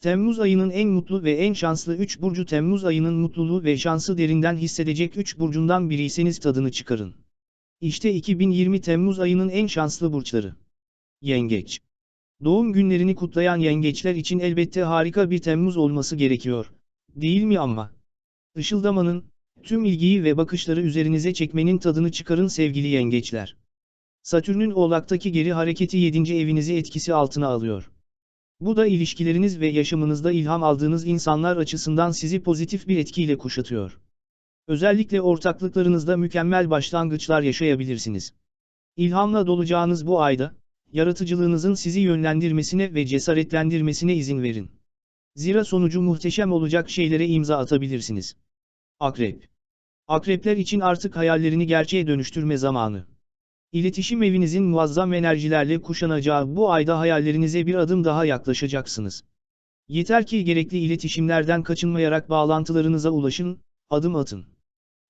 Temmuz ayının en mutlu ve en şanslı 3 burcu Temmuz ayının mutluluğu ve şansı derinden hissedecek 3 burcundan biriyseniz tadını çıkarın. İşte 2020 Temmuz ayının en şanslı burçları. Yengeç. Doğum günlerini kutlayan yengeçler için elbette harika bir Temmuz olması gerekiyor. Değil mi ama? Işıldamanın, tüm ilgiyi ve bakışları üzerinize çekmenin tadını çıkarın sevgili yengeçler. Satürn'ün Oğlak'taki geri hareketi 7. evinizi etkisi altına alıyor. Bu da ilişkileriniz ve yaşamınızda ilham aldığınız insanlar açısından sizi pozitif bir etkiyle kuşatıyor. Özellikle ortaklıklarınızda mükemmel başlangıçlar yaşayabilirsiniz. İlhamla dolacağınız bu ayda, yaratıcılığınızın sizi yönlendirmesine ve cesaretlendirmesine izin verin. Zira sonucu muhteşem olacak şeylere imza atabilirsiniz. Akrep. Akrepler için artık hayallerini gerçeğe dönüştürme zamanı. İletişim evinizin muazzam enerjilerle kuşanacağı bu ayda hayallerinize bir adım daha yaklaşacaksınız. Yeter ki gerekli iletişimlerden kaçınmayarak bağlantılarınıza ulaşın, adım atın.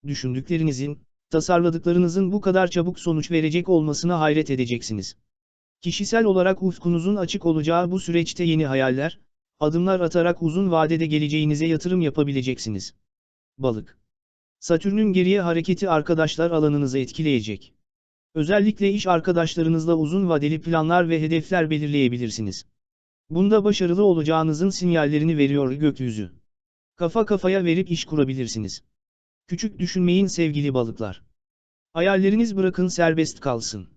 Düşündüklerinizin, tasarladıklarınızın bu kadar çabuk sonuç verecek olmasına hayret edeceksiniz. Kişisel olarak ufkunuzun açık olacağı bu süreçte yeni hayaller, adımlar atarak uzun vadede geleceğinize yatırım yapabileceksiniz. Balık. Satürn'ün geriye hareketi arkadaşlar alanınızı etkileyecek. Özellikle iş arkadaşlarınızla uzun vadeli planlar ve hedefler belirleyebilirsiniz. Bunda başarılı olacağınızın sinyallerini veriyor gökyüzü. Kafa kafaya verip iş kurabilirsiniz. Küçük düşünmeyin sevgili balıklar. Hayalleriniz bırakın serbest kalsın.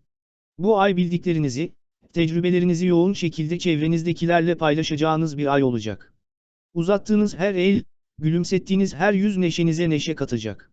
Bu ay bildiklerinizi, tecrübelerinizi yoğun şekilde çevrenizdekilerle paylaşacağınız bir ay olacak. Uzattığınız her el, gülümsettiğiniz her yüz neşenize neşe katacak.